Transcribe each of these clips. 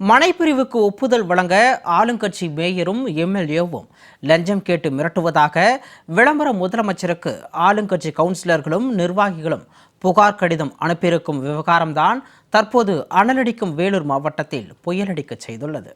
மனைப்பிரிவுக்கு ஒப்புதல் வழங்க ஆளுங்கட்சி மேயரும் எம்எல்ஏவும் லஞ்சம் கேட்டு மிரட்டுவதாக விளம்பர முதலமைச்சருக்கு ஆளுங்கட்சி கவுன்சிலர்களும் நிர்வாகிகளும் புகார் கடிதம் அனுப்பியிருக்கும் விவகாரம்தான் தற்போது அனலடிக்கும் வேலூர் மாவட்டத்தில் புயலடிக்கச் செய்துள்ளது.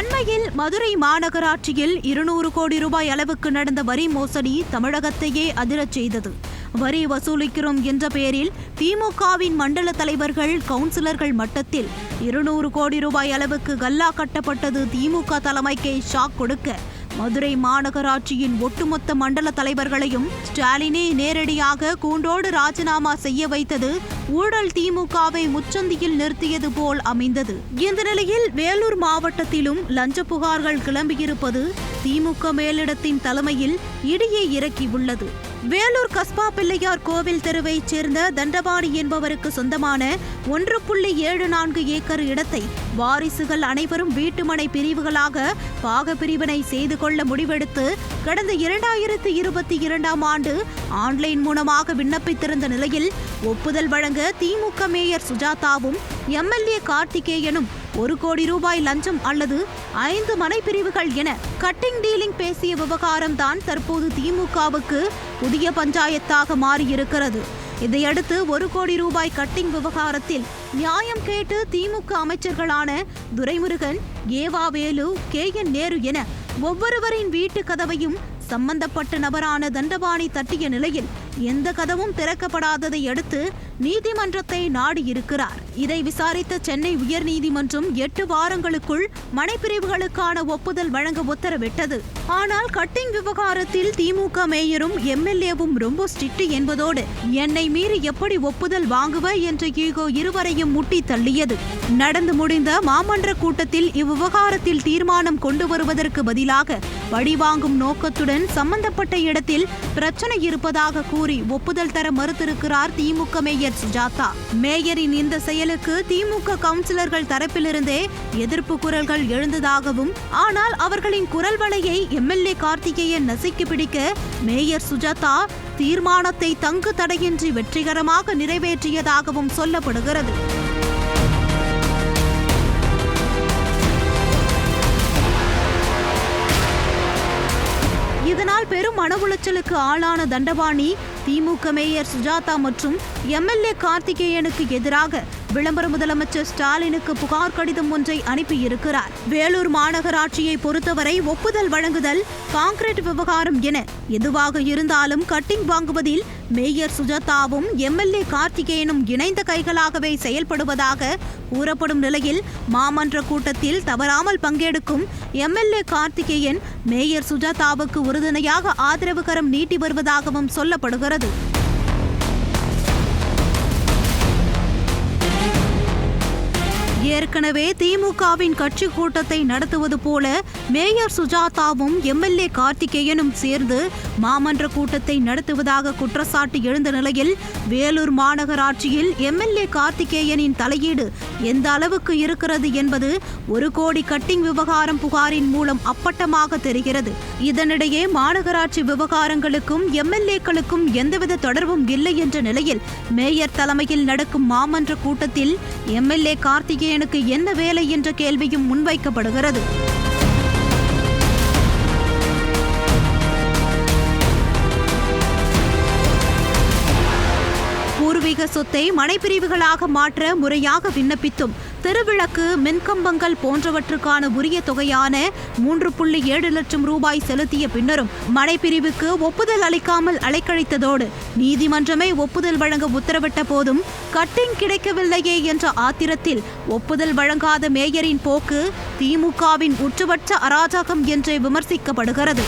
அண்மையில் மதுரை மாநகராட்சியில் இருநூறு கோடி ரூபாய் அளவுக்கு நடந்த வரி மோசடி தமிழகத்தையே அதிரச் செய்தது. வரி வசூலிக்கிறோம் என்ற பெயரில் திமுகவின் மண்டல தலைவர்கள் கவுன்சிலர்கள் மட்டத்தில் இருநூறு கோடி ரூபாய் அளவுக்கு கல்லா கட்டப்பட்டது திமுக தலைமைக்கே ஷாக் கொடுக்க மதுரை மாநகராட்சியின் ஒட்டுமொத்த மண்டல தலைவர்களையும் ஸ்டாலினே நேரடியாக கூண்டோடு ராஜினாமா செய்ய வைத்தது ஊழல் திமுகவை முச்சந்தியில் நிறுத்தியது போல் அமைந்தது. இந்த நிலையில் வேலூர் மாவட்டத்திலும் லஞ்ச புகார்கள் கிளம்பியிருப்பது திமுக மேலிடத்தின் தலைமையில் இடியை இறக்கியுள்ளது வேலூர் கஸ்பா பிள்ளையார் கோவில் தெருவைச் சேர்ந்த தண்டபாணி என்பவருக்கு சொந்தமான ஒன்று புள்ளி ஏழு நான்கு ஏக்கர் இடத்தை வாரிசுகள் அனைவரும் வீட்டுமனை பிரிவுகளாக பாக பிரிவினை செய்து கொள்ள முடிவெடுத்து கடந்த இரண்டாயிரத்து இருபத்தி இரண்டாம் ஆண்டு ஆன்லைன் மூலமாக விண்ணப்பித்திருந்த நிலையில் ஒப்புதல் வழங்க திமுக மேயர் சுஜாதாவும் எம்எல்ஏ கார்த்திகேயனும் ஒரு கோடி ரூபாய் லஞ்சம் அல்லது ஐந்து மனைப்பிரிவுகள் என கட்டிங் டீலிங் பேசிய விவகாரம் தான் தற்போது திமுகவுக்கு புதிய பஞ்சாயத்தாக மாறியிருக்கிறது. இதையடுத்து ஒரு கோடி ரூபாய் கட்டிங் விவகாரத்தில் நியாயம் கேட்டு திமுக அமைச்சர்களான துரைமுருகன் ஏவா வேலு கே என் நேரு என ஒவ்வொருவரின் வீட்டு கதவையும் சம்பந்தப்பட்ட நபரான தண்டபாணி தட்டிய நிலையில் எந்த கதவும் திறக்கப்படாததை அடுத்து நீதிமன்றத்தை நாடியிருக்கிறார். இதை விசாரித்த சென்னை உயர்நீதிமன்றம் எட்டு வாரங்களுக்குள் மனைப்பிரிவுகளுக்கான ஒப்புதல் வழங்க உத்தரவிட்டது. ஆனால் கட்டிங் விவகாரத்தில் திமுக மேயரும் எம்எல்ஏவும் ரொம்ப ஸ்ட்ரிக்ட் என்பதோடு என்னை மீறி எப்படி ஒப்புதல் வாங்குவ என்ற ஈகோ இருவரையும் முட்டி தள்ளியது. நடந்து முடிந்த மாமன்ற கூட்டத்தில் இவ்விவகாரத்தில் தீர்மானம் கொண்டு வருவதற்கு பதிலாக வழிவாங்கும் நோக்கத்துடன் சம்பந்தப்பட்ட இடத்தில் பிரச்சனை இருப்பதாக கூறி ஒப்புதல் தர மறுத்திருக்கிறார் திமுக மேயர் சுஜாதா. மேயரின் இந்த செயலுக்கு திமுக கவுன்சிலர்கள் தரப்பிலிருந்தே எதிர்ப்பு குரல்கள் எழுந்ததாகவும் ஆனால் அவர்களின் குரல் வலையை எம்எல்ஏ கார்த்திகேயன் நசுக்கி பிடிக்க மேயர் சுஜாதா தீர்மானத்தை தங்கு தடையின்றி வெற்றிகரமாக நிறைவேற்றியதாகவும் சொல்லப்படுகிறது. இதனால் பெரும் மன உளைச்சலுக்கு ஆளான தண்டபாணி திமுக மேயர் சுஜாதா மற்றும் எம்எல்ஏ கார்த்திகேயனுக்கு எதிராக விளம்பர முதலமைச்சர் ஸ்டாலினுக்கு புகார் கடிதம் ஒன்றை அனுப்பியிருக்கிறார். வேலூர் மாநகராட்சியை பொறுத்தவரை ஒப்புதல் வழங்குதல் கான்கிரீட் விவகாரம் என எதுவாக இருந்தாலும் கட்டிங் வாங்குவதில் மேயர் சுஜாதாவும் எம்எல்ஏ கார்த்திகேயனும் இணைந்த கைகளாகவே செயல்படுவதாக கூறப்படும் நிலையில் மாமன்ற கூட்டத்தில் தவறாமல் பங்கெடுக்கும் எம்எல்ஏ கார்த்திகேயன் மேயர் சுஜாதாவுக்கு உறுதுணையாக ஆதரவு கரம் நீட்டி வருவதாகவும் சொல்லப்படுகிறது. ಅದು ஏற்கனவே திமுகவின் கட்சி கூட்டத்தை நடத்துவது போல மேயர் சுஜாதாவும் எம்எல்ஏ கார்த்திகேயனும் சேர்ந்து மாமன்ற கூட்டத்தை நடத்துவதாக குற்றச்சாட்டு எழுந்த நிலையில் வேலூர் மாநகராட்சியில் எம்எல்ஏ கார்த்திகேயனின் தலையீடு எந்த அளவுக்கு இருக்கிறது என்பது ஒரு கோடி கட்டிங் விவகாரம் புகாரின் மூலம் அப்பட்டமாக தெரிகிறது. இதனிடையே மாநகராட்சி விவகாரங்களுக்கும் எம்எல்ஏக்களுக்கும் எந்தவித தொடர்பும் இல்லை என்ற நிலையில் மேயர் தலைமையில் நடக்கும் மாமன்ற கூட்டத்தில் எம்எல்ஏ கார்த்திகேயனுக்கு என்ன வேலை என்ற கேள்வியும் முன்வைக்கப்படுகிறது. பூர்வீக சொத்தை மனைப்பிரிவுகளாக மாற்ற முறையாக விண்ணப்பித்தும் திருவிளக்கு மின்கம்பங்கள் போன்றவற்றுக்கான உரிய தொகையான மூன்று புள்ளி ஏழு லட்சம் ரூபாய் செலுத்திய பின்னரும் மனைப்பிரிவுக்கு ஒப்புதல் அளிக்காமல் அலைக்கழித்ததோடு நீதிமன்றமே ஒப்புதல் வழங்க உத்தரவிட்ட போதும் கட்டிங் கிடைக்கவில்லையே என்ற ஆத்திரத்தில் ஒப்புதல் வழங்காத மேயரின் போக்கு திமுகவின் உச்சபட்ச அராஜகம் என்றே விமர்சிக்கப்படுகிறது.